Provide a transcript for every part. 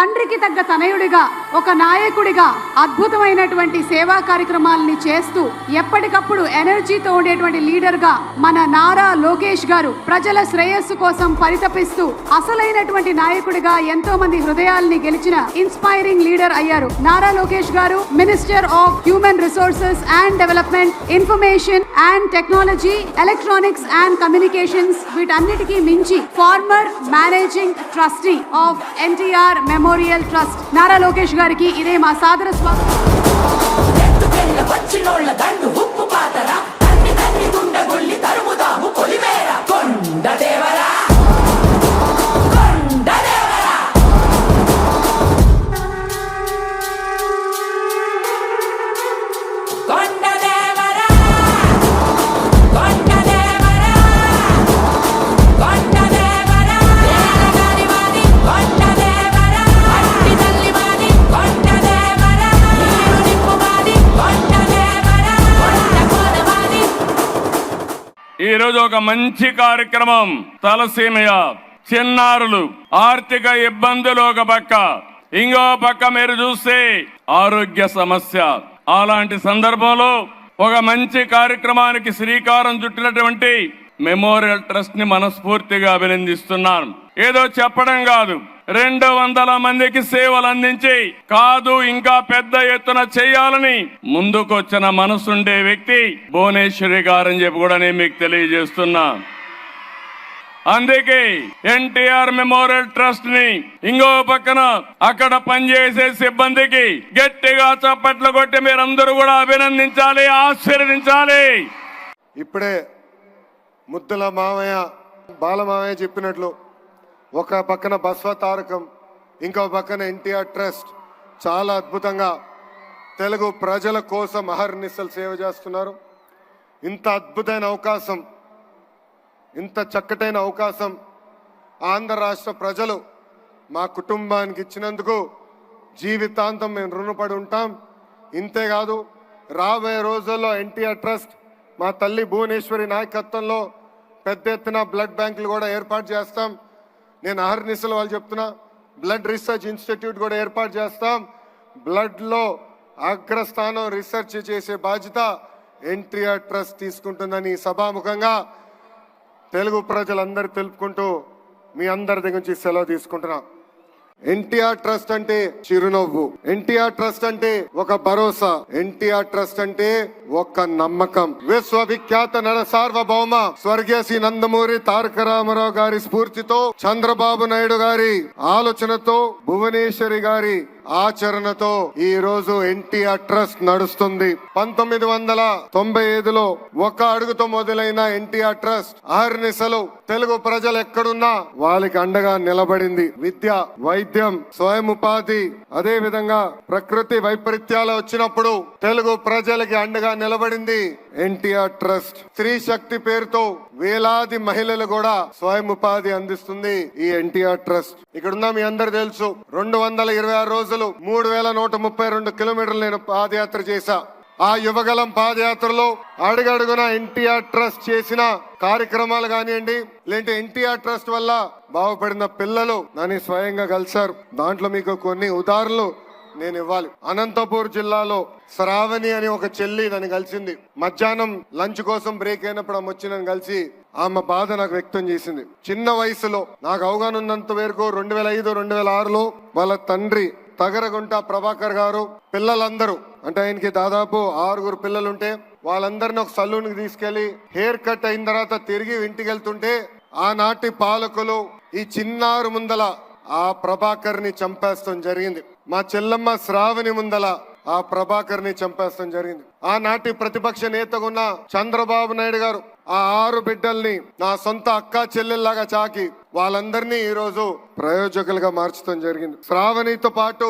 ತಂಡ್ರಿಗೆ ತಗ್ಗ ತನೆಯುಡಿಗ ఒక నాయకుడిగా అద్భుతమైనటువంటి సేవా కార్యక్రమాలని చేస్తూ ఎప్పటికప్పుడు ఎనర్జీతో ఉండేటువంటి లీడర్గా మన నారా లోకేష్ గారు ప్రజల శ్రేయస్సు కోసం పరితపిస్తూ అసలైనటువంటి నాయకుడిగా ఎంతో మంది హృదయాల్ని గెలిచిన ఇన్స్పైరింగ్ లీడర్ అయ్యారు. నారా లోకేష్ గారు minister of human resources and development information and technology electronics and communications వీటన్నిటికీ మించి former managing trustee of NTR memorial trust. Nara Lokesh గారికి ఇదే మా సాదర స్వాగతం ఈ రోజు ఒక మంచి కార్యక్రమం. తలసీమయ చిన్నారులు ఆర్థిక ఇబ్బందులు ఒక పక్క. ఇంకో పక్క మీరు చూస్తే ఆరోగ్య సమస్య. అలాంటి సందర్భంలో ఒక మంచి కార్యక్రమానికి శ్రీకారం చుట్టినటువంటి మెమోరియల్ ట్రస్ట్ని మనస్ఫూర్తిగా అభినందిస్తున్నాను. ఏదో చెప్పడం కాదు. రెండు వందల మందికి సేవలు అందించి కాదు ఇంకా పెద్ద ఎత్తున చేయాలని ముందుకొచ్చిన మనసుండే వ్యక్తి భువనేశ్వరి గారని చెప్పి కూడా నేను మీకు తెలియజేస్తున్నా. అందుకే ఎన్టీఆర్ మెమోరియల్ ట్రస్ట్ని ఇంకో పక్కన అక్కడ పనిచేసే సిబ్బందికి గట్టిగా చప్పట్లు కొట్టి మీరందరూ కూడా అభినందించాలి ఆశీర్వదించాలి. ఇప్పుడే ముద్దుల మామయ్య బాలమామయ్య చెప్పినట్లు ఒక పక్కన బస్వ తారకం ఇంకో పక్కన ఎన్టీఆర్ ట్రస్ట్. చాలా అద్భుతంగా తెలుగు ప్రజల కోసం అహర్నిశలు సేవ చేస్తున్నారు. ఇంత అద్భుతమైన అవకాశం ఇంత చక్కటైన అవకాశం ఆంధ్ర రాష్ట్ర ప్రజలు మా కుటుంబానికి ఇచ్చినందుకు జీవితాంతం మేము రుణపడి ఉంటాం. ఇంతేకాదు రాబోయే రోజుల్లో ఎన్టీఆర్ ట్రస్ట్ మా తల్లి భువనేశ్వరి నాయకత్వంలో పెద్ద ఎత్తున బ్లడ్ బ్యాంకులు కూడా ఏర్పాటు చేస్తాం. నేను అహర్నిశలు వాళ్ళు చెప్తున్నా బ్లడ్ రీసెర్చ్ ఇన్స్టిట్యూట్ కూడా ఏర్పాటు చేస్తాం. బ్లడ్లో అగ్రస్థానం రీసెర్చ్ చేసే బాధ్యత ఎన్టీఆర్ ట్రస్ట్ తీసుకుంటుందని సభాముఖంగా తెలుగు ప్రజలందరూ తెలుపుకుంటూ మీ అందరి దగ్గర నుంచి సెలవు తీసుకుంటున్నా. ఎన్టీఆర్ ట్రస్ట్ అంటే చిరునవ్వు. ఎన్టీఆర్ ట్రస్ట్ అంటే ఒక భరోసా. ఎన్టీఆర్ ట్రస్ట్ అంటే ఒక్క నమ్మకం. విశ్వవిఖ్యాత నడ సార్వభౌమ స్వర్గీయ శ్రీ నందమూరి తారక రామారావు గారి స్ఫూర్తితో చంద్రబాబు నాయుడు గారి ఆలోచనతో భువనేశ్వరి గారి ఆచరణతో ఈ రోజు ఎన్టీఆర్ ట్రస్ట్ నడుస్తుంది. పంతొమ్మిది వందల తొంభై ఐదులో ఒక్క అడుగుతో మొదలైన ఎన్టీఆర్ ట్రస్ట్ ఆర్నిసలు తెలుగు ప్రజలు ఎక్కడున్నా వాళ్ళకి అండగా నిలబడింది. విద్య వైద్యం స్వయం ఉపాధి అదే విధంగా ప్రకృతి వైపరీత్యాలు వచ్చినప్పుడు తెలుగు ప్రజలకి అండగా నిలబడింది ఎన్టీఆర్ ట్రస్ట్. స్త్రీ శక్తి పేరుతో వేలాది మహిళలు కూడా స్వయం ఉపాధి అందిస్తుంది ఈ ఎన్టీఆర్ ట్రస్ట్. ఇక్కడున్న మీ అందరు తెలుసు రెండు వందల ఇరవై ఆరు రోజులు మూడు వేల నూట ముప్పై రెండు కిలోమీటర్లు నేను పాదయాత్ర చేశా. ఆ యువగలం పాదయాత్రలో అడుగడుగున ఎన్టీఆర్ ట్రస్ట్ చేసిన కార్యక్రమాలు కానివ్వండి లేదంటే ఎన్టీఆర్ ట్రస్ట్ వల్ల బాగుపడిన పిల్లలు నన్ను స్వయంగా కలిశారు. దాంట్లో మీకు కొన్ని ఉదాహరణలు నేను ఇవ్వాలి. అనంతపూర్ జిల్లాలో శ్రావణి అని ఒక చెల్లి నన్ను కలిసింది. మధ్యాహ్నం లంచ్ కోసం బ్రేక్ అయినప్పుడు ఆమె వచ్చి నన్ను కలిసి ఆమె బాధ నాకు వ్యక్తం చేసింది. చిన్న వయసులో నాకు అవగాహన ఉన్నంత వరకు రెండు వేల ఐదు రెండు వేల ఆరులో వాళ్ళ తండ్రి తగరగుంట ప్రభాకర్ గారు పిల్లలందరూ అంటే ఆయనకి దాదాపు ఆరుగురు పిల్లలుంటే వాళ్ళందరిని ఒక సలూన్కి తీసుకెళ్ళి హెయిర్ కట్ అయిన తర్వాత తిరిగి ఇంటికి వెళ్తుంటే ఆనాటి పాలకులు ఈ చిన్నారు ముందల ఆ ప్రభాకర్ని చంపేస్తాం జరిగింది. మా చెల్లమ్మ శ్రావణి ముందల ఆ ప్రభాకర్ని చంపేస్తాం జరిగింది. ఆనాటి ప్రతిపక్ష నేతగా ఉన్న చంద్రబాబు నాయుడు గారు ఆ ఆరు బిడ్డల్ని నా సొంత అక్క చెల్లెల్లాగా చాకి వాళ్ళందరినీ ఈ రోజు ప్రయోజకులుగా మార్చడం జరిగింది. శ్రావణితో పాటు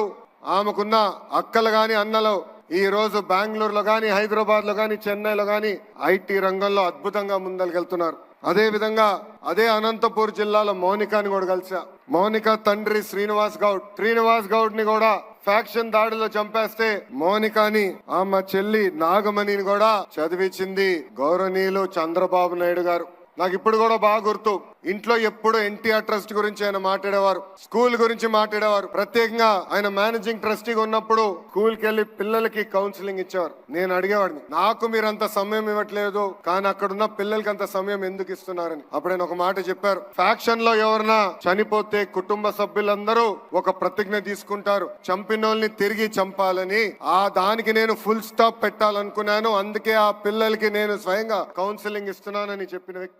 ఆమెకున్న అక్కలు గాని అన్నలు ఈ రోజు బెంగళూరులో గాని హైదరాబాద్లో గాని చెన్నైలో గాని ఐటీ రంగంలో అద్భుతంగా ముందలకెళ్తున్నారు. అదే విధంగా అదే అనంతపూర్ జిల్లాలో మౌనికాని కూడా కలిసా మౌనిక తండ్రి శ్రీనివాస్ గౌడ్. శ్రీనివాస్ గౌడ్ని కూడా ఫ్యాక్షన్ దాడిలో చంపేస్తే మౌనికాని ఆమె చెల్లి నాగమణిని కూడా చదివించింది గౌరవనీయులు చంద్రబాబు నాయుడు గారు. నాకు ఇప్పుడు కూడా బాగా గుర్తు. ఇంట్లో ఎప్పుడు ఎన్టీఆర్ ట్రస్ట్ గురించి ఆయన మాట్లాడేవారు. స్కూల్ గురించి మాట్లాడేవారు. ప్రత్యేకంగా ఆయన మేనేజింగ్ ట్రస్టీగా ఉన్నప్పుడు స్కూల్కి వెళ్ళి పిల్లలకి కౌన్సిలింగ్ ఇచ్చేవారు. నేను అడిగేవాడిని నాకు మీరు అంత సమయం ఇవ్వట్లేదు కానీ అక్కడ ఉన్న పిల్లలకి అంత సమయం ఎందుకు ఇస్తున్నారని? అప్పుడు ఆయన ఒక మాట చెప్పారు. ఫ్యాక్షన్లో ఎవరన్నా చనిపోతే కుటుంబ సభ్యులందరూ ఒక ప్రతిజ్ఞ తీసుకుంటారు. చంపినోల్ని తిరిగి చంపాలని. ఆ దానికి నేను ఫుల్ స్టాప్ పెట్టాలనుకున్నాను. అందుకే ఆ పిల్లలకి నేను స్వయంగా కౌన్సిలింగ్ ఇస్తున్నానని చెప్పిన వ్యక్తి.